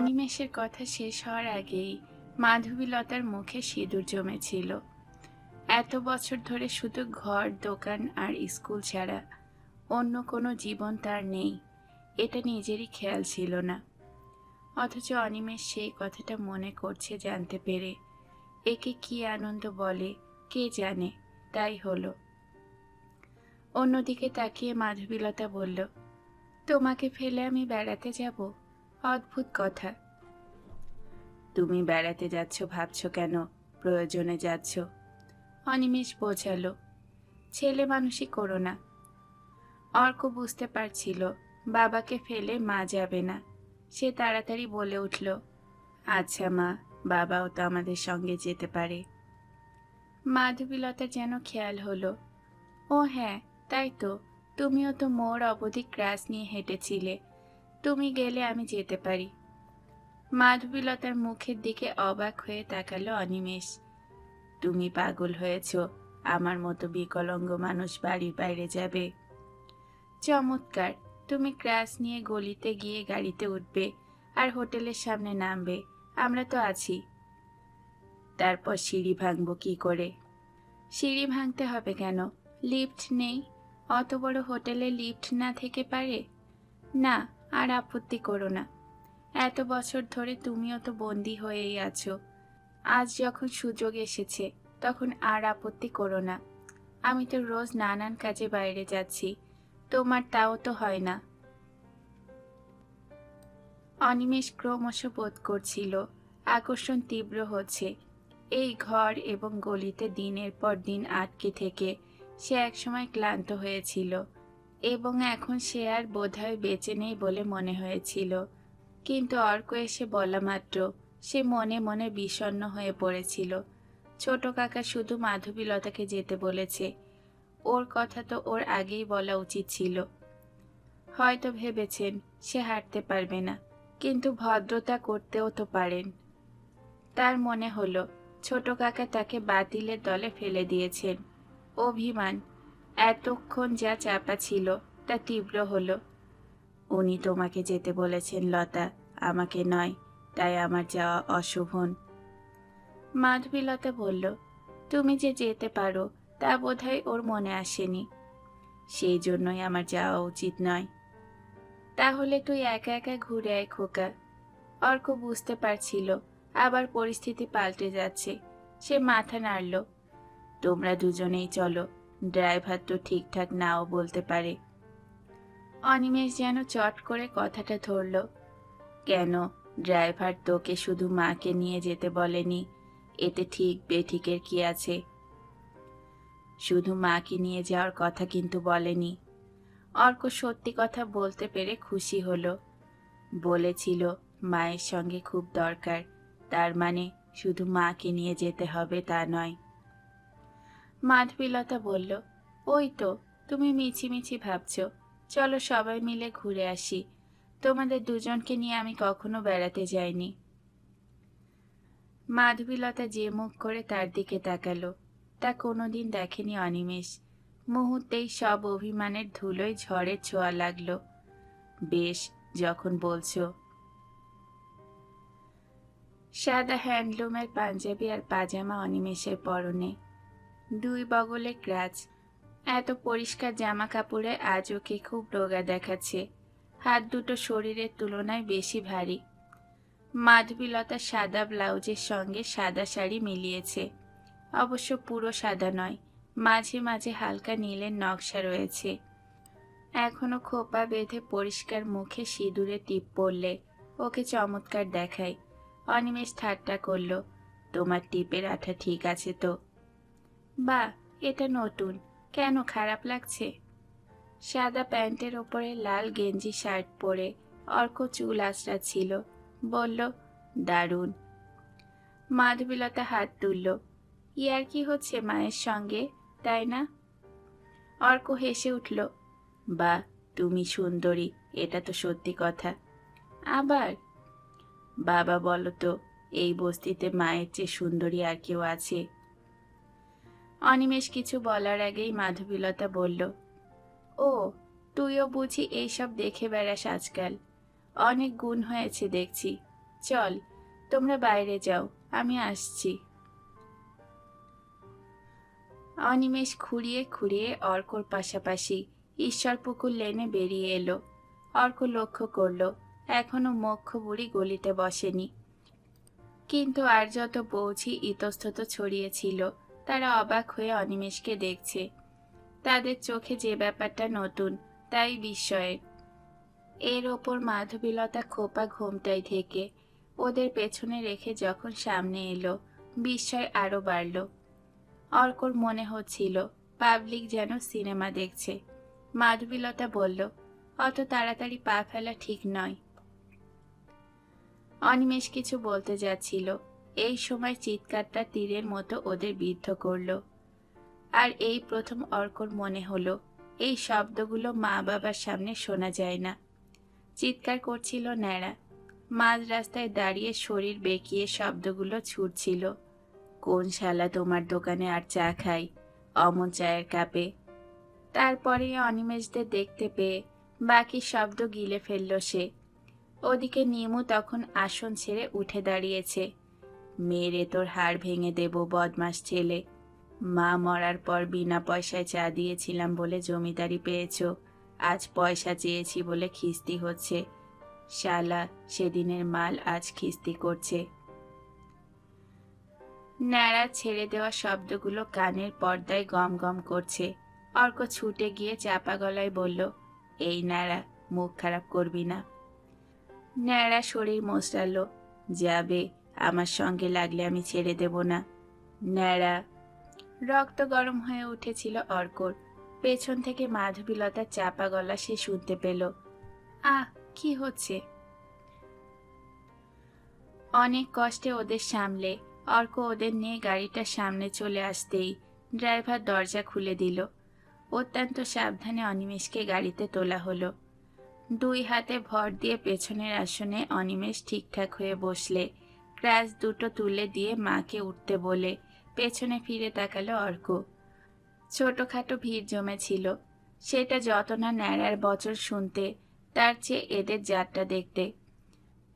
অনিমেষের কথা শেষ হওয়ার আগেই মাধবীলতার মুখে সিঁদুর জমেছিল। এত বছর ধরে শুধু ঘর, দোকান আর স্কুল ছাড়া অন্য কোনো জীবন তার নেই, এটা নিজেরই খেয়াল ছিল না। অথচ অনিমেষ সেই কথাটা মনে করছে জানতে পেরে। একে কি আনন্দ বলে, কে জানে, তাই হলো। অন্যদিকে তাকিয়ে মাধবীলতা বলল, তোমাকে ফেলে আমি বেড়াতে যাব? অদ্ভুত কথা। তুমি বেড়াতে যাচ্ছ, ভাবছ কেন? প্রয়োজনে যাচ্ছ। অনিমেষ বোঝালো, ছেলে মানুষই করো না। অর্ক বুঝতে পারছিল, বাবাকে ফেলে মা যাবে না। সে তাড়াতাড়ি বলে উঠল আচ্ছা মা, বাবাও তো আমাদের সঙ্গে যেতে পারে। মাধবীলতার যেন খেয়াল হলো, ও হ্যাঁ তাই তো। তুমিও তো মোর অবধি ক্রাশ নিয়ে হেঁটেছিলে। তুমি গেলে আমি যেতে পারি। মাধবীলতার মুখের দিকে অবাক হয়ে তাকালো অনিমেষ। তুমি পাগল হয়েছ, আমার মতো বিকলঙ্গ মানুষ বাড়ির বাইরে যাবে। চমৎকার, তুমি ক্রাশ নিয়ে গলিতে গিয়ে গাড়িতে উঠবে আর হোটেলের সামনে নামবে, আমরা তো আছি। তারপর সিঁড়ি ভাঙবো কি করে? সিঁড়ি ভাঙতে হবে কেন? লিফট নেই? অত বড় হোটেলে লিফট না থেকে পারে? না আর আপত্তি করো না। এত বছর ধরে তুমিও তো বন্দি হয়েই আছো। আজ যখন সুযোগ এসেছে, তখন আর আপত্তি করো না। আমি তো রোজ নানান কাজে বাইরে যাচ্ছি, তোমার তাও তো হয় না। অনিমেষ ক্রমশ বোধ করছিল, আকর্ষণ তীব্র হচ্ছে। এই ঘর এবং গলিতে দিনের পর দিন আটকে থেকে সে একসময় ক্লান্ত হয়েছিল। এবং এখন সে আর বোধহয় বেঁচে নেই বলে মনে হয়েছিল। কিন্তু অর্ক এসে বলা মাত্র, সে মনে মনে বিষণ্ণ হয়ে পড়েছিল। ছোট কাকা শুধু মাধবীলতাকে যেতে বলেছে। ওর কথা তো ওর আগেই বলা উচিত ছিল। হয়তো ভেবেছেন সে হাঁটতে পারবে না, কিন্তু ভদ্রতা করতেও তো পারেন। তার মনে হলো, ছোট কাকা তাকে বাতিলের দলে ফেলে দিয়েছেন। অভিমান এতক্ষণ যা চাপা ছিল, তা তীব্র হলো। উনি তোমাকে যেতে বলেছেন, লতা, আমাকে নয়, তাই আমার যাওয়া অশোভন। মাধবীলতা বলল, তুমি যে যেতে পারো, তা বোধহয় ওর মনে আসেনি। সেই জন্যই আমার যাওয়া উচিত নয়। তাহলে তুই একা একা ঘুরে আয় খোকা। অর্ক বুঝতে পারছিল, আবার পরিস্থিতি পাল্টে যাচ্ছে। সে মাথা নাড়ল, তোমরা দুজনেই চলো ড্রাইভার তো ঠিকঠাক নাও বলতে পারে। অনিমেষ যেন চট করে কথাটা ধরল, কেন? ড্রাইভার তোকে শুধু মাকে নিয়ে যেতে বলেনি, এতে ঠিক বেঠিকের কি আছে? শুধু মাকে নিয়ে যাওয়ার কথা কিন্তু বলেনি। অর্ক সত্যি কথা বলতে পেরে খুশি হলো। বলেছিল, মায়ের সঙ্গে খুব দরকার, তার মানে শুধু মাকে নিয়ে যেতে হবে তা নয়। মাধবীলতা বলল, ওই তো, তুমি মিছিমিছি ভাবছ। চলো সবাই মিলে ঘুরে আসি। তোমাদের দুজনকে নিয়ে আমি কখনো বেড়াতে যাইনি। মাধবীলতা যে মুখ করে তার দিকে তাকালো। তা কোনোদিন দেখেনি অনিমেষ। মুহূর্তেই সব অভিমানের ধুলোয় ঝড়ে ছোঁয়া লাগল। বেশ, যখন বলছো। সাদা হ্যান্ডলুমের পাঞ্জাবি আর পাজামা অনিমেষের পরনে। দুই বগলে ক্রাচ। এত পরিষ্কার জামা কাপড়ে আজ ওকে খুব রোগা দেখাচ্ছে। হাত দুটো শরীরের তুলনায় বেশি ভারী। মাধবীলতা সাদা ব্লাউজের সঙ্গে সাদা শাড়ি মিলিয়েছে। অবশ্য পুরো সাদা নয়, মাঝে মাঝে হালকা নীলের নকশা রয়েছে। এখনও খোপা বেঁধে পরিষ্কার মুখে সিঁদুরে টিপ পড়লে ওকে চমৎকার দেখায়। অনিমেষ ঠাট্টা করল, তোমার টিপের আঠা ঠিক আছে তো? বা, এটা নতুন। কেন খারাপ লাগছে? সাদা প্যান্টের ওপরে লাল গেঞ্জি শার্ট পরে অর্ক চুল আঁচড়া ছিল বলল, দারুণ। মাধবীলতা হাত তুলল ইয়ার কি হচ্ছে মায়ের সঙ্গে, তাই না? অর্ক হেসে উঠল, বা, তুমি সুন্দরী, এটা তো সত্যি কথা। আবার? বাবা, বলো তো, এই বস্তিতে মায়ের চেয়ে সুন্দরী আর কেউ আছে? অনিমেষ কিছু বলার আগেই মাধবীলতা বলল, ও, তুইও বুঝি এইসব দেখে বেড়াস আজকাল। অনেক গুণ হয়েছে দেখছি। চল, তোমরা বাইরে যাও, আমি আসছি। অনিমেষ খুঁড়িয়ে খুঁড়িয়ে অর্কর পাশাপাশি ঈশ্বরপুকুর লেনে বেরিয়ে এলো। অর্ক লক্ষ্য করল, এখনও মক্ষ বুড়ি গলিতে বসেনি। কিন্তু আর যত বৌঝি ইতস্তত ছড়িয়েছিল তারা অবাক হয়ে অনিমেষকে দেখছে। তাদের চোখে যে ব্যাপারটা নতুন, তাই বিস্ময়ের। এর ওপর মাধবীলতা খোপা ঘোমটাই থেকে ওদের পেছনে রেখে যখন সামনে এলো, বিস্ময় আরও বাড়ল। অর্কর মনে হচ্ছিল, পাবলিক যেন সিনেমা দেখছে। মাধবীলতা বলল, অত তাড়াতাড়ি পা ফেলা ঠিক নয়। অনিমেষ কিছু বলতে যাচ্ছিল। এই সময় চিৎকারটা তীরের মতো ওদের বিদ্ধ করল। আর এই প্রথম অর্কর মনে হলো, এই শব্দগুলো মা বাবার সামনে শোনা যায় না। চিৎকার করছিল ন্যাড়া। মাঝ রাস্তায় দাঁড়িয়ে শরীর বেঁকিয়ে শব্দগুলো ছুটছিল। কোন শালা তোমার দোকানে আর চা খাই অমন চায়ের কাপে? তারপরে অনিমেষদের দেখতে পেয়ে বাকি শব্দ গিলে ফেলল সে। ওদিকে নিমু তখন আসন ছেড়ে উঠে দাঁড়িয়েছে। মেরে তোর হাড় ভেঙে দেব বদমাস ছেলে। মা মরার পর বিনা পয়সায় চা দিয়েছিলাম বলে জমিদারি পেয়েছ, আজ পয়সা চেয়েছি বলে খিস্তি হচ্ছে। শালা, সেদিনের মাল আজ খিস্তি করছে। ন্যাড়া ছেড়ে দেওয়া শব্দগুলো কানের পর্দায় গম গম করছে। অর্ক ছুটে গিয়ে চাপা গলায় বলল, এই ন্যাড়া মুখ খারাপ করবি না। ন্যাড়া শরীর মোচড়ালো যাবে। আমার সঙ্গে লাগলে আমি ছেড়ে দেব না। ন্যাড়া। রক্ত গরম হয়ে উঠেছিল অর্কর। পেছন থেকে মাধবীলতার চাপা গলা সে শুনতে পেল। আহ, কি হচ্ছে? অনেক কষ্টে ওদের সামলে। অর্ক ওদের নিয়ে গাড়িটার সামনে চলে আসতেই ড্রাইভার দরজা খুলে দিল। অত্যন্ত সাবধানে অনিমেষকে গাড়িতে তোলা হলো। দুই হাতে ভর দিয়ে পেছনের আসনে অনিমেষ ঠিকঠাক হয়ে বসলে। ক্র্যাশ দুটো তুলে দিয়ে মাকে উঠতে বলে, পেছনে ফিরে তাকালো অর্ক। ছোটখাটো ভিড় জমেছিল। সেটা যত না ন্যাড়ার বছর শুনতে, তার চেয়ে এদের যাত্রা দেখতে।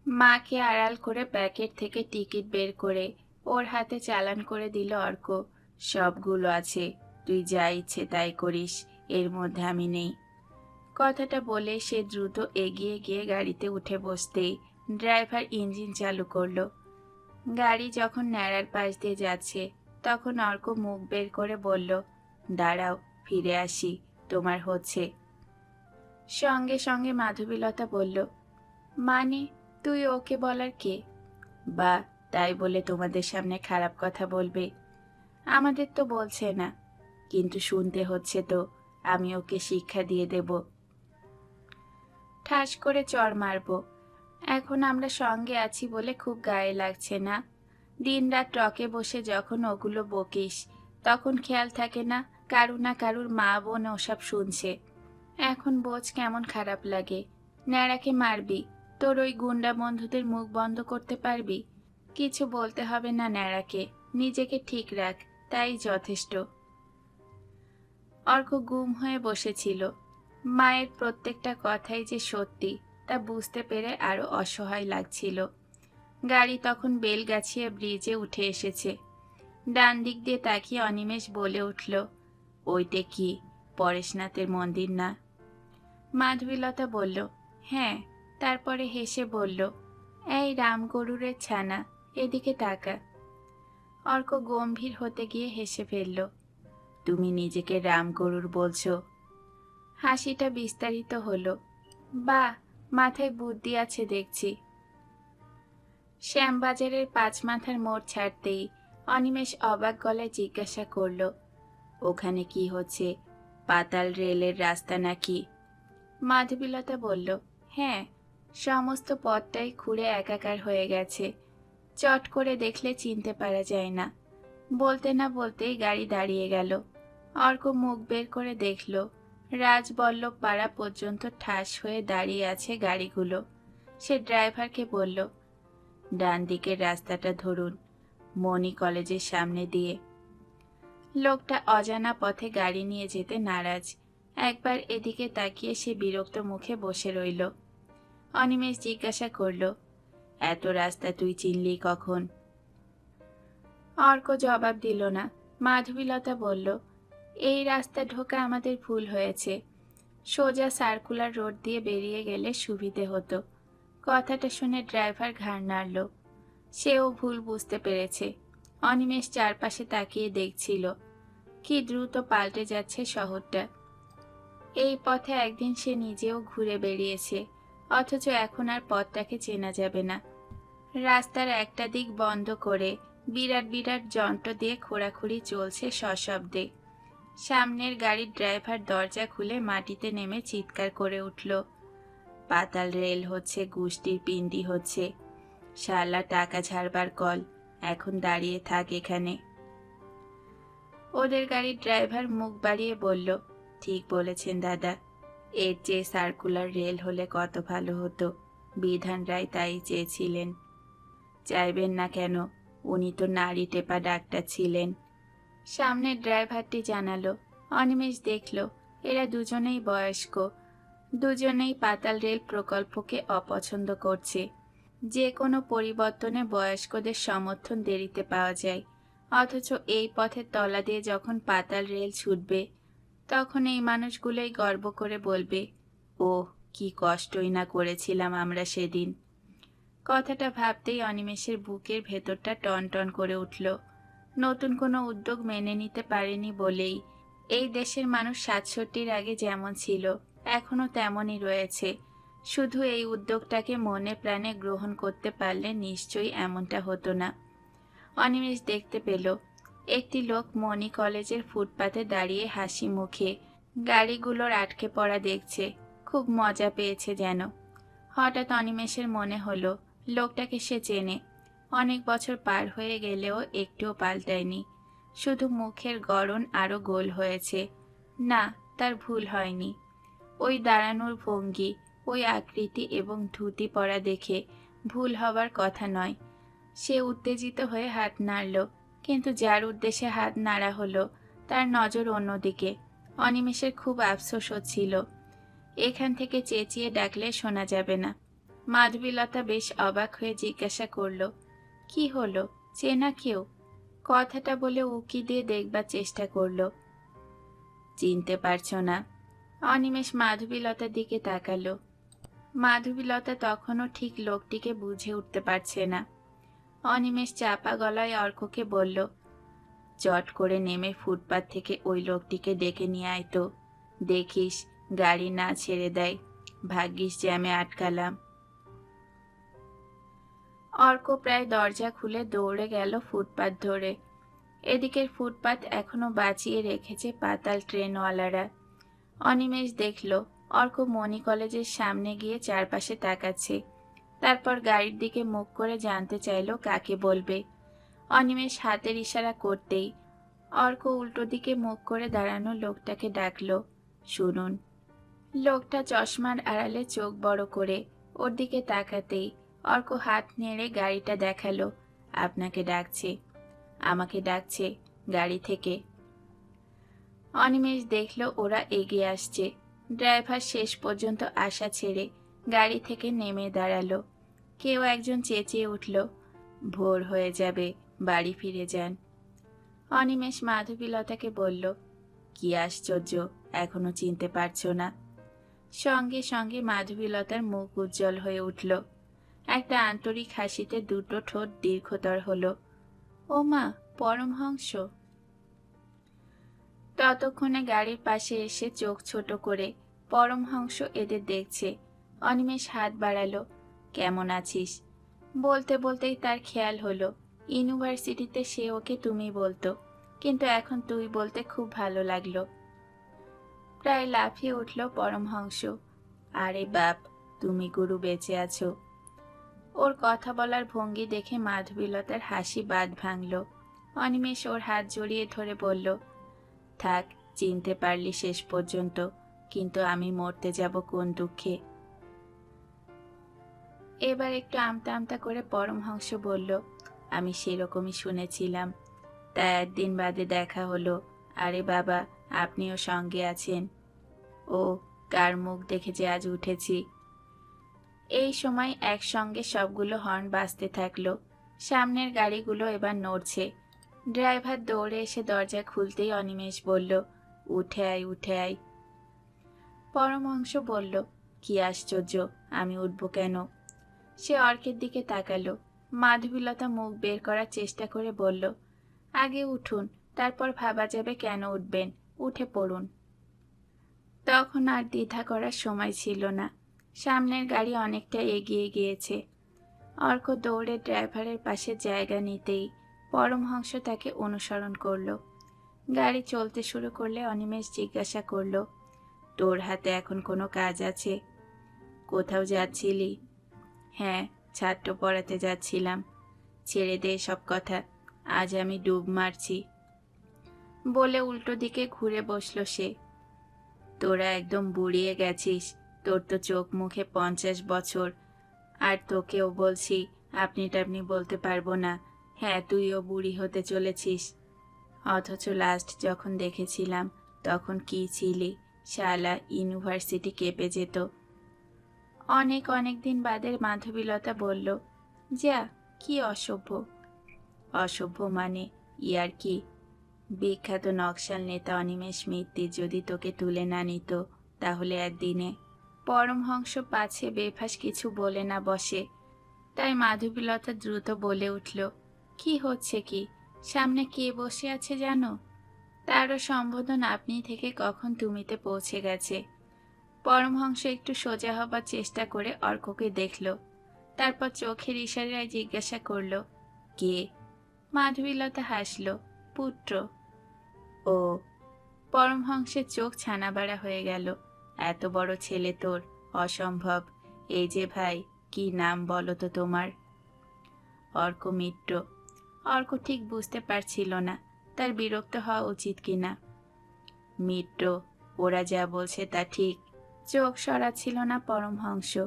মাকে আড়াল করে প্যাকেট থেকে টিকিট বের করে ওর হাতে চালান করে দিল অর্ক। সবগুলো আছে, তুই যা ইচ্ছে তাই করিস, এর মধ্যে আমি নেই। কথাটা বলে সে দ্রুত এগিয়ে গিয়ে গাড়িতে উঠে বসতেই ড্রাইভার ইঞ্জিন চালু করল। গাড়ি যখন ন্যাড়ার পাশ দিয়ে যাচ্ছে, তখন অর্ক মুখ বের করে বলল, দাঁড়াও, ফিরে আসি, তোমার হচ্ছে। সঙ্গে সঙ্গে মাধবীলতা বলল মানে তুই ওকে বলার কে? বা, তাই বলে তোমাদের সামনে খারাপ কথা বলবে? আমাদের তো বলছে না, কিন্তু শুনতে হচ্ছে তো, আমি ওকে শিক্ষা দিয়ে দেব। ঠাস করে চড় মারব। এখন আমরা সঙ্গে আছি বলে খুব গায়ে লাগছে না। দিনরাত টকে বসে যখন ওগুলো বকিস, তখন খেয়াল থাকে না কারু না কারুর মা বোন ওসব শুনছে। এখন বোঝ কেমন খারাপ লাগে। ন্যাড়াকে মারবি, তোর ওই গুন্ডা বন্ধুদের মুখ বন্ধ করতে পারবি? কিছু বলতে হবে না ন্যাড়াকে, নিজেকে ঠিক রাখ, তাই যথেষ্ট। অর্ক গুম হয়ে বসেছিল। মায়ের প্রত্যেকটা কথাই যে সত্যি তা বুঝতে পেরে আরও অসহায় লাগছিল। গাড়ি তখন বেলগাছিয়া ব্রিজে উঠে এসেছে। ডান দিক দিয়ে তাকিয়ে অনিমেষ বলে উঠল, ওইটে কি? পরেশনাথের মন্দির না? মাধবীলতা বলল হ্যাঁ। তারপরে হেসে বলল, এই রামগরুরের ছানা, এদিকে তাকা। অর্ক গম্ভীর হতে গিয়ে হেসে ফেলল, তুমি নিজেকে রামগরুর বলছো? হাসিটা বিস্তারিত হলো বা মাথায় বুদ্ধি আছে দেখছি। শ্যামবাজারের পাঁচ মাথার মোড় ছাড়তেই অনিমেষ অবাক গলায় জিজ্ঞাসা করল, ওখানে কি হচ্ছে? পাতাল রেলের রাস্তা নাকি? মাধবীলতা বলল হ্যাঁ সমস্ত পথটাই খুঁড়ে একাকার হয়ে গেছে। চট করে দেখলে চিনতে পারা যায় না। বলতে না বলতেই গাড়ি দাঁড়িয়ে গেল। অর্ক মুখ বের করে দেখল রাজবল্লভ পাড়া পর্যন্ত ঠাস হয়ে দাঁড়িয়ে আছে গাড়িগুলো। সে ড্রাইভারকে বলল, ডান দিকের রাস্তাটা ধরুন, মণি কলেজের সামনে দিয়ে। লোকটা অজানা পথে গাড়ি নিয়ে যেতে নারাজ। একবার এদিকে তাকিয়ে সে বিরক্ত মুখে বসে রইল। অনিমেষ জিজ্ঞাসা করল, এত রাস্তা তুই চিনলি কখন? অর্ক জবাব দিল না। মাধবীলতা বলল এই রাস্তা ঢোকা আমাদের ভুল হয়েছে। সোজা সার্কুলার রোড দিয়ে বেরিয়ে গেলে সুবিধে হতো। কথাটা শুনে ড্রাইভার ঘাড় নাড়ল। সেও ভুল বুঝতে পেরেছে। অনিমেষ চারপাশে তাকিয়ে দেখছিল। কি দ্রুত পাল্টে যাচ্ছে শহরটা। এই পথে একদিন সে নিজেও ঘুরে বেরিয়েছে অথচ এখন আর পথটাকে চেনা যাবে না। রাস্তার একটা দিক বন্ধ করে বিরাট বিরাট যন্ত্র দিয়ে খোঁড়াখুড়ি চলছে সশব্দে। সামনের গাড়ির ড্রাইভার দরজা খুলে মাটিতে নেমে চিৎকার করে উঠল। পাতাল রেল হচ্ছে গুষ্টির পিন্ডি হচ্ছে। শালা, টাকা ঝাড়বার কল, এখন দাঁড়িয়ে থাক এখানে। ওদের গাড়ির ড্রাইভার মুখ বাড়িয়ে বলল, ঠিক বলেছেন দাদা, এর চেয়ে সার্কুলার রেল হলে কত ভালো হতো। বিধান রায় তাই চেয়েছিলেন। চাইবেন না কেন, উনি তো নারী টেপা ডাক্তার ছিলেন। সামনের ড্রাইভারটি জানালো। অনিমেষ দেখল, এরা দুজনেই বয়স্ক। দুজনেই পাতাল রেল প্রকল্পকে অপছন্দ করছে। যে কোনো পরিবর্তনে বয়স্কদের সমর্থন দেরিতে পাওয়া যায়। অথচ এই পথের তলা দিয়ে যখন পাতাল রেল ছুটবে, তখন এই মানুষগুলোই গর্ব করে বলবে ও কি কষ্টই না করেছিলাম আমরা সেদিন। কথাটা ভাবতেই অনিমেষের বুকের ভেতরটা টন টন করে উঠল। নতুন কোনো উদ্যোগ মেনে নিতে পারেনি বলেই। এই দেশের মানুষ সাতষট্টির আগে যেমন ছিল, এখনও তেমনই রয়েছে। শুধু এই উদ্যোগটাকে মনে প্রাণে গ্রহণ করতে পারলে নিশ্চয়ই এমনটা হতো না। অনিমেষ দেখতে পেল, একটি লোক মণি কলেজের ফুটপাতে দাঁড়িয়ে হাসি মুখে, গাড়িগুলোর আটকে পড়া দেখছে, খুব মজা পেয়েছে যেন। হঠাৎ অনিমেষের মনে হলো, লোকটাকে সে চেনে। অনেক বছর পার হয়ে গেলেও একটুও পাল্টায়নি। শুধু মুখের গড়ন আরও গোল হয়েছে। না, তার ভুল হয়নি। ওই দাঁড়ানোর ভঙ্গি, ওই আকৃতি এবং ধুতি পরা দেখে ভুল হবার কথা নয়। সে উত্তেজিত হয়ে হাত নাড়ল, কিন্তু যার উদ্দেশ্যে হাত নাড়া হলো, তার নজর অন্যদিকে। অনিমেষের খুব আফসোস হচ্ছিল। এখান থেকে চেঁচিয়ে ডাকলে শোনা যাবে না। মাধবীলতা বেশ অবাক হয়ে জিজ্ঞাসা করল কি হলো? চেনা কেউ? কথাটা বলে উকি দিয়ে দেখবার চেষ্টা করল। চিনতে পারছ না। অনিমেষ মাধবীলতার দিকে তাকালো। মাধবীলতা তখনও ঠিক লোকটিকে বুঝে উঠতে পারছে না। অনিমেষ চাপা গলায় অর্ককে বলল, চট করে নেমে ফুটপাত থেকে ওই লোকটিকে ডেকে নিয়ে আয় তো। দেখিস, গাড়ি না ছেড়ে দেয়। ভাগ্যিস জ্যামে আটকালাম। অর্ক প্রায় দরজা খুলে দৌড়ে গেল ফুটপাত ধরে। এদিকের ফুটপাত এখনও বাঁচিয়ে রেখেছে পাতাল ট্রেনওয়ালারা। অনিমেষ দেখল, অর্ক মণি কলেজের সামনে গিয়ে চারপাশে তাকাচ্ছে। তারপর গাড়ির দিকে মুখ করে জানতে চাইল কাকে বলবে। অনিমেষ হাতের ইশারা করতেই অর্ক উল্টো দিকে মুখ করে দাঁড়ানো লোকটাকে ডাকলো, শুনুন। লোকটা চশমার আড়ালে চোখ বড় করে ওর দিকে তাকাতেই অর্ক হাত নেড়ে গাড়িটা দেখাল। আপনাকে ডাকছে। আমাকে ডাকছে গাড়ি থেকে। অনিমেষ দেখল ওরা এগিয়ে আসছে। ড্রাইভার শেষ পর্যন্ত আশা ছেড়ে গাড়ি থেকে নেমে দাঁড়াল। কেউ একজন চেঁচিয়ে উঠল, ভোর হয়ে যাবে, বাড়ি ফিরে যান। অনিমেষ মাধবীলতাকে বলল, কি আশ্চর্য, এখনও চিনতে পারছ না। সঙ্গে সঙ্গে মাধবীলতার মুখ উজ্জ্বল হয়ে উঠল। একটা আন্তরিক হাসিতে দুটো ঠোঁট দীর্ঘতর হলো। ও মা পরমহংস! ততক্ষণে গাড়ির পাশে এসে চোখ ছোট করে পরমহংস এদের দেখছে। অনিমেষ হাত বাড়ালো, কেমন আছিস? বলতে বলতেই তার খেয়াল হলো, ইউনিভার্সিটিতে সে ওকে তুমি বলতো, কিন্তু এখন তুই বলতে খুব ভালো লাগল। প্রায় লাফিয়ে উঠল পরমহংস। আরে বাপ, তুমি গুরু বেঁচে আছো। ওর কথা বলার ভঙ্গি দেখে মাধবীলতার হাসি বাদ ভাঙল। অনিমেষ ওর হাত জড়িয়ে ধরে বলল, থাক, চিনতে পারলি শেষ পর্যন্ত, কিন্তু আমি মরতে যাব কোন দুঃখে? এবার একটু আমতা আমতা করে পরমহংস বলল, আমি সেরকমই শুনেছিলাম। তা একদিন বাদে দেখা হলো। আরে বাবা, আপনিও সঙ্গে আছেন। ও, কার মুখ দেখে যে আজ উঠেছি? এই সময় একসঙ্গে সবগুলো হর্ন বাজতে থাকল। সামনের গাড়িগুলো এবার নড়ছে। ড্রাইভার দৌড়ে এসে দরজা খুলতেই অনিমেষ বলল, উঠে আয় উঠে আয়। পরমহংস বলল, কি আশ্চর্য, আমি উঠব কেন? সে অর্কের দিকে তাকালো। মাধবীলতা মুখ বের করার চেষ্টা করে বলল, আগে উঠুন, তারপর ভাবা যাবে কেন উঠবেন, উঠে পড়ুন। তখন আর দ্বিধা করার সময় ছিল না। সামনের গাড়ি অনেকটা এগিয়ে গিয়েছে। অর্ক দৌড়ে ড্রাইভারের পাশে জায়গা নিতেই পরমহংস তাকে অনুসরণ করল। গাড়ি চলতে শুরু করলে অনিমেষ জিজ্ঞাসা করল, তোর হাতে এখন কোনো কাজ আছে? কোথাও যাচ্ছিলি? হ্যাঁ ছাত্র পড়াতে যাচ্ছিলাম। ছেড়ে দে সব কথা, আজ আমি ডুব মারছি। বলে উল্টো দিকে ঘুরে বসল সে। তোরা একদম বুড়িয়ে গেছিস তোর তো চোখ মুখে পঞ্চাশ বছর। আর তোকেও বলছি আপনি টাপনি বলতে পারব না। হ্যাঁ তুইও বুড়ি হতে চলেছিস। অথচ লাস্ট যখন দেখেছিলাম, তখন কি ছিলি? শালা ইউনিভার্সিটি কেঁপে যেত। অনেক অনেক দিন বাদের মাধবীলতা বলল, যা, কি অসভ্য? অসভ্য মানে ইয়ার কি? বিখ্যাত নকশাল নেতা অনিমেষ মিত্তির যদি তোকে তুলে না নিত, তাহলে একদিনে পরমহংস পাছে, বেফাস কিছু বলে না বসে। তাই মাধবীলতা দ্রুত বলে উঠল, কি হচ্ছে কি? সামনে কে বসে আছে জানো? তারও সম্বোধন আপনি থেকে কখন তুমিতে পৌঁছে গেছে? পরমহংস একটু সোজা হবার চেষ্টা করে অর্ককে দেখল। তারপর চোখের ইশারায় জিজ্ঞাসা করল, কে? মাধবীলতা হাসল, পুত্র। ও পরমহংসের চোখ ছানাবাড়া হয়ে গেল। এত বড় ছেলে তোর, অসম্ভব। এই যে ভাই, কি নাম বলো তো তোমার? অর্ক মিত্র। অর্ক ঠিক বুঝতে পারছিল না, তার বিরক্ত হওয়া উচিত কিনা। মিত্র, ওরা যা বলছে তা ঠিক, চোখ সরাচ্ছিল না পরমহংস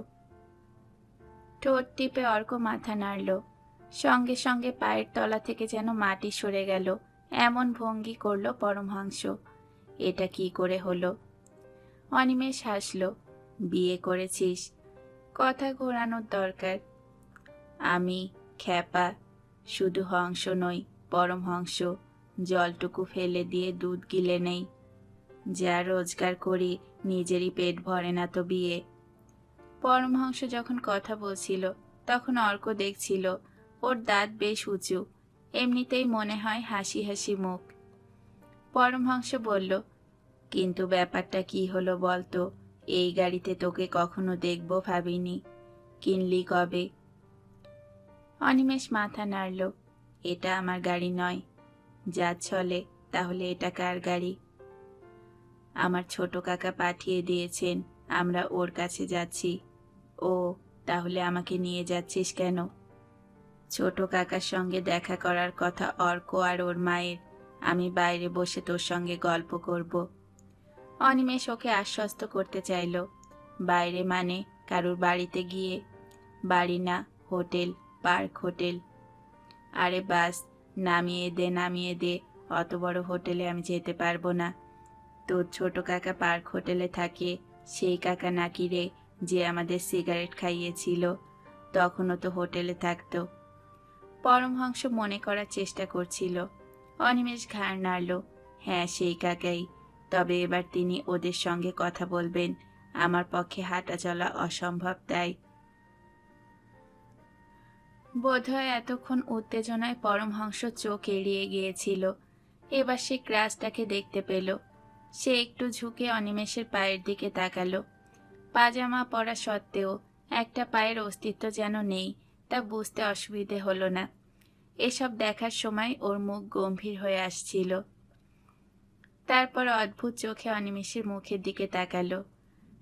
ঠোঁট টিপে অর্ক মাথা নাড়ল। সঙ্গে সঙ্গে পায়ের তলা থেকে যেন মাটি সরে গেল, এমন ভঙ্গি করল পরমহংস এটা কি করে হলো? অনিমেষ হাসল, বিয়ে করেছিস? কথা ঘোরানোর দরকার। আমি খ্যাপা, শুধু হংস নই পরমহংস জলটুকু ফেলে দিয়ে দুধ গিলে নেই। যা রোজগার করি, নিজেরই পেট ভরে না তো বিয়ে। পরমহংস যখন কথা বলছিল, তখন অর্ক দেখছিল, ওর দাঁত বেশ উঁচু। এমনিতেই মনে হয় হাসি হাসি মুখ। পরমহংস বলল কিন্তু ব্যাপারটা কি হলো বলতো? এই গাড়িতে তোকে কখনো দেখব ভাবিনি। কিনলি কবে? অনিমেষ মাথা নাড়ল। এটা আমার গাড়ি নয়। যা চলে, তাহলে এটা কার গাড়ি? আমার ছোট কাকা পাঠিয়ে দিয়েছেন, আমরা ওর কাছে যাচ্ছি। ও, তাহলে আমাকে নিয়ে যাচ্ছিস কেন? ছোট কাকার সঙ্গে দেখা করার কথা অর্ক আর ওর মায়ের। আমি বাইরে বসে তোর সঙ্গে গল্প করব। অনিমেষ ওকে আশ্বস্ত করতে চাইল। বাইরে মানে কারুর বাড়িতে গিয়ে। বাড়ি না, হোটেল, পার্ক হোটেল। আরে বাস, নামিয়ে দে নামিয়ে দে, অত বড় হোটেলে আমি যেতে পারব না। তোর ছোট কাকা পার্ক হোটেলে থাকে, সেই কাকা নাকি রে, যে আমাদের সিগারেট খাইয়েছিল। তখনও তো হোটেলে থাকতো। পরমহংস মনে করার চেষ্টা করছিল। অনিমেষ ঘাড় নাড়ল। হ্যাঁ সেই কাকাই। তবে এবার তিনি ওদের সঙ্গে কথা বলবেন। আমার পক্ষে হাঁটা চলা অসম্ভব, তাই। বোধহয় এতক্ষণ উত্তেজনায় পরমহংস চোখ এড়িয়ে গিয়েছিল। এবার সে ক্রাশটাকে দেখতে পেল। সে একটু ঝুঁকে অনিমেষের পায়ের দিকে তাকালো। পাজামা পরা সত্ত্বেও একটা পায়ের অস্তিত্ব যেন নেই, তা বুঝতে অসুবিধে হলো না। এসব দেখার সময় ওর মুখ গম্ভীর হয়ে আসছিল। তারপর অদ্ভুত চোখে অনিমেষের মুখের দিকে তাকালো।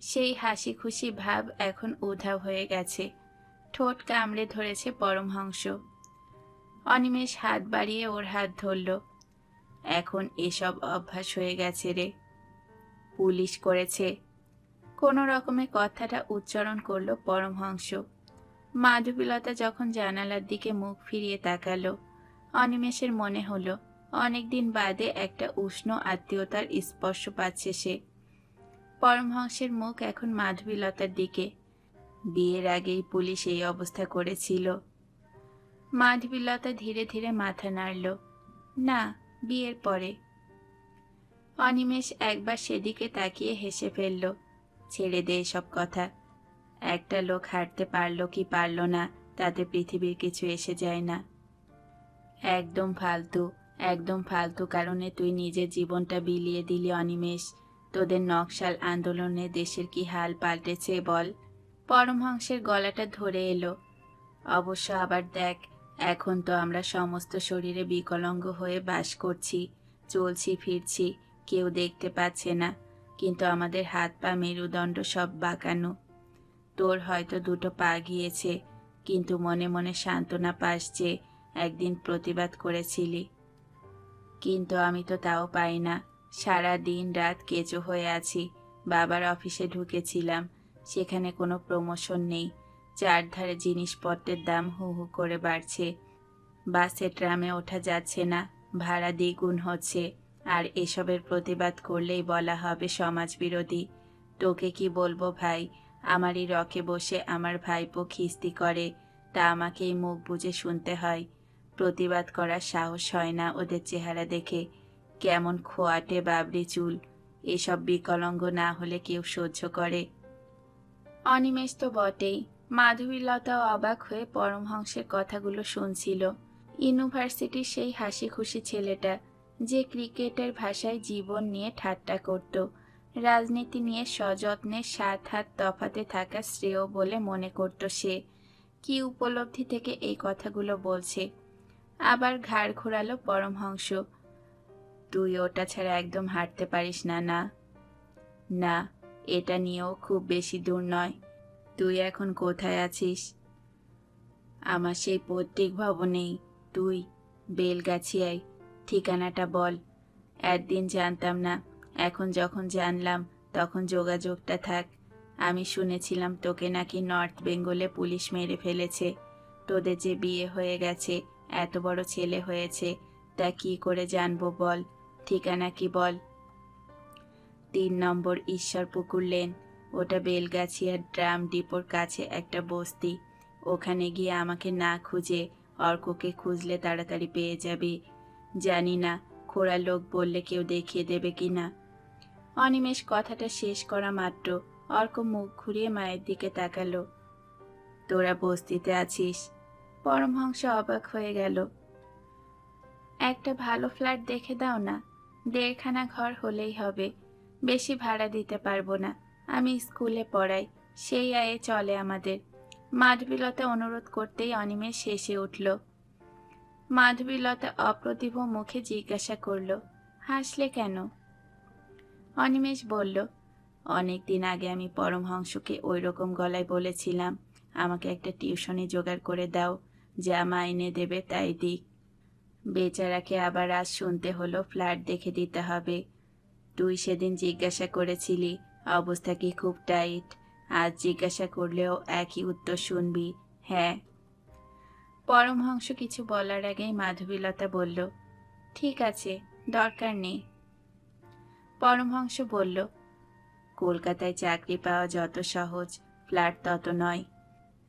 সেই হাসি খুশি ভাব এখন উধাও হয়ে গেছে। ঠোঁট কামড়ে ধরেছে পরমহংস অনিমেষ হাত বাড়িয়ে ওর হাত ধরল। এখন এসব অভ্যাস হয়ে গেছে রে। পুলিশ করেছে। কোনো রকমে কথাটা উচ্চারণ করল পরমহংস মাধবীলতা যখন জানালার দিকে মুখ ফিরিয়ে তাকালো, অনিমেষের মনে হলো অনেকদিন বাদে একটা উষ্ণ আত্মীয়তার স্পর্শ পাচ্ছে সে। পরমহংসের মুখ এখন মাধবীলতার দিকে। বিয়ের আগেই পুলিশ এই অবস্থা করেছিল। মাধবীলতা ধীরে ধীরে মাথা নাড়ল, না, বিয়ের পরে। অনিমেষ একবার সেদিকে তাকিয়ে হেসে ফেলল, ছেড়ে দে সব কথা। একটা লোক হাঁটতে পারল কি পারল না, তাতে পৃথিবীর কিছু এসে যায় না। একদম ফালতু। একদম ফালতু কারণে তুই নিজের জীবনটা বিলিয়ে দিলি অনিমেষ। তোদের নকশাল আন্দোলনে দেশের কি হাল পাল্টেছে বল? পরমহংসের গলাটা ধরে এলো। অবশ্য আবার দেখ, এখন তো আমরা সমস্ত শরীরে বিকলাঙ্গ হয়ে বাস করছি, চলছি, ফিরছি, কেউ দেখতে পাচ্ছে না। কিন্তু আমাদের হাত পা মেরুদণ্ড সব বাঁকানো। তোর হয়তো দুটো পা গিয়েছে, কিন্তু মনে মনে সান্ত্বনা পাস যে একদিন প্রতিবাদ করেছিলি। কিন্তু আমি তো তাও পাই না। সারা দিন রাত কেঁচো হয়ে আছি। বাবার অফিসে ঢুকেছিলাম। সেখানে কোনো প্রমোশন নেই। চারধারে জিনিসপত্রের দাম হু হু করে বাড়ছে। বাসে ট্রামে ওঠা যাচ্ছে না। ভাড়া দ্বিগুণ হচ্ছে। আর এসবের প্রতিবাদ করলেই বলা হবে সমাজ বিরোধী তোকে কি বলব ভাই? আমারই রকে বসে আমার ভাইপো খিস্তি করে। তা আমাকেই মুখ বুজে শুনতে হয়। প্রতিবাদ করার সাহস হয় না ওদের চেহারা দেখে। কেমন খোয়াটে বাবরি চুল। এসব বিকলঙ্গ না হলে কেউ সহ্য করে। অনিমেষ তো বটেই। মাধবীলতাও অবাক হয়ে পরমহংসের কথাগুলো শুনছিল। ইউনিভার্সিটির সেই হাসি খুশি ছেলেটা যে ক্রিকেটের ভাষায় জীবন নিয়ে ঠাট্টা করত। রাজনীতি নিয়ে সযত্নে সাত হাত তফাতে থাকা শ্রেয় বলে মনে করত সে। কি উপলব্ধি থেকে এই কথাগুলো বলছে? আবার ঘাড় ঘোরালো পরমহংস তুই ওটা ছাড়া একদম হাঁটতে পারিস না না। না, এটা নিয়েও খুব বেশি দূর নয়। তুই এখন কোথায় আছিস? আমার সেই পৈতৃক ভবনেই তুই, বেলগাছিয়ায়, ঠিকানাটা বল। একদিন জানতাম না। এখন যখন জানলাম, তখন যোগাযোগটা থাক। আমি শুনেছিলাম তোকে নাকি নর্থ বেঙ্গলে পুলিশ মেরে ফেলেছে। তোদের যে বিয়ে হয়ে গেছে এত বড় ছেলে হয়েছে, তা কি করে জানব বল? ঠিকানা কি বল? তিন নম্বর ঈশ্বর পুকুর লেন, ওটা বেলগাছিয়ার ড্রাম ডিপোর কাছে একটা বস্তি। ওখানে গিয়ে আমাকে না খুঁজে অর্ককে খুঁজলে তাড়াতাড়ি পেয়ে যাবে। জানি না, খোড়া লোক বললে কেউ দেখিয়ে দেবে কি না। অনিমেষ কথাটা শেষ করা মাত্র, অর্ক মুখ ঘুরিয়ে মায়ের দিকে তাকালো। তোরা বস্তিতে আছিস? পরমহংস অবাক হয়ে গেল। একটা ভালো ফ্ল্যাট দেখে দাও না, দেড়খানা ঘর হলেই হবে, বেশি ভাড়া দিতে পারব না, আমি স্কুলে পড়াই, সেই আয়ে চলে আমাদের। মাধবীলতা অনুরোধ করতেই অনিমেষ শেষে উঠল। মাধবীলতা অপ্রতিভ মুখে জিজ্ঞাসা করল, হাসলে কেন? অনিমেষ বলল, অনেক দিন আগে আমি পরমহংসকে ওই রকম গলায় বলেছিলাম, আমাকে একটা টিউশনি জোগাড় করে দাও যা মাইনে দেবে, তাই দিক। বেচারাকে আবার আজ শুনতে হলো, ফ্ল্যাট দেখে দিতে হবে। তুই সেদিন জিজ্ঞাসা করেছিলি, অবস্থা কি খুব টাইট? আজ জিজ্ঞাসা করলেও একই উত্তর শুনবি হ্যাঁ। পরমহংস কিছু বলার আগেই মাধবীলতা বলল, ঠিক আছে, দরকার নেই। পরমহংস বলল, কলকাতায় চাকরি পাওয়া যত সহজ, ফ্ল্যাট তত নয়।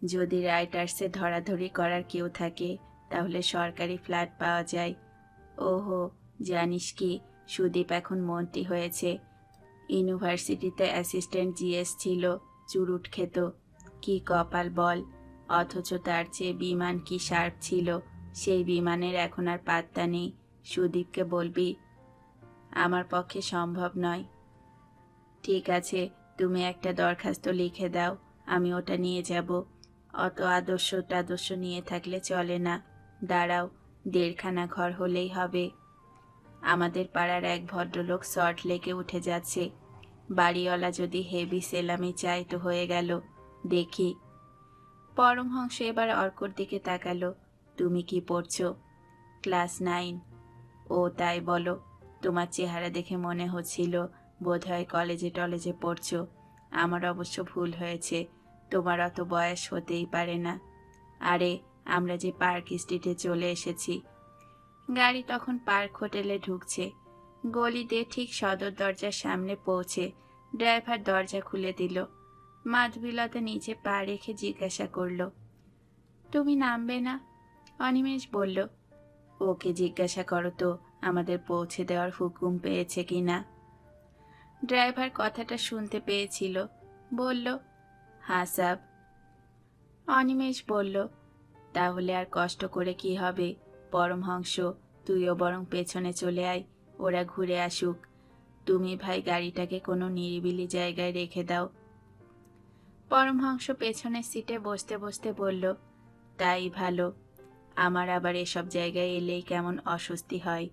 যদি রাইটার্সে ধরাধরি করার কেউ থাকে, তাহলে সরকারি ফ্ল্যাট পাওয়া যায়। ওহো, জানিস কি, সুদীপ এখন মন্ত্রী হয়েছে। ইউনিভার্সিটিতে অ্যাসিস্ট্যান্ট জিএস ছিল, চুরুট খেত। কি কপাল বল, অথচ তার চেয়ে বিমান কি শার্প ছিল, সেই বিমানের এখন আর পাত্তা নেই। সুদীপকে বলবি, আমার পক্ষে সম্ভব নয়। ঠিক আছে, তুমি একটা দরখাস্ত লিখে দাও, আমি ওটা নিয়ে যাব। অত আদর্শ টাদর্শ নিয়ে থাকলে চলে না। দাঁড়াও, দেড়খানা ঘর হলেই হবে। আমাদের পাড়ার এক ভদ্রলোক শর্ট লেকে উঠে যাচ্ছে। বাড়িওয়ালা যদি হেভি সেলামি চাই তো হয়ে গেল। দেখি। পরমহংস এবার অর্কর দিকে তাকালো। তুমি কি পড়ছো? Class nine. ও তাই বলো, তোমার চেহারা দেখে মনে হচ্ছিল বোধহয় কলেজে টলেজে পড়ছো। আমার অবশ্য ভুল হয়েছে। তোমার অত বয়স হতেই পারে না। আরে, আমরা যে পার্ক স্ট্রিটে চলে এসেছি। গাড়ি তখন পার্ক হোটেলে ঢুকছে। গলি দিয়ে ঠিক সদর দরজার সামনে পৌঁছে ড্রাইভার দরজা খুলে দিল। মাধবীলতা নিচে পা রেখে জিজ্ঞাসা করল, তুমি নামবে না? অনিমেষ বলল, ওকে জিজ্ঞাসা করো তো, আমাদের পৌঁছে দেওয়ার হুকুম পেয়েছে কি না ড্রাইভার কথাটা শুনতে পেয়েছিল, বলল হ্যাঁ সাব অনিমেষ বলল, তাহলে আর কষ্ট করে কি হবে? পরমহংস, তুইও বরং পেছনে চলে আয়, ওরা ঘুরে আসুক। তুমি ভাই গাড়িটাকে কোনো নিরিবিলি জায়গায় রেখে দাও। পরমহংস পেছনের সিটে বসতে বসতে বলল, তাই ভালো। আমার আবার এসব জায়গায় এলেই কেমন অস্বস্তি হয়।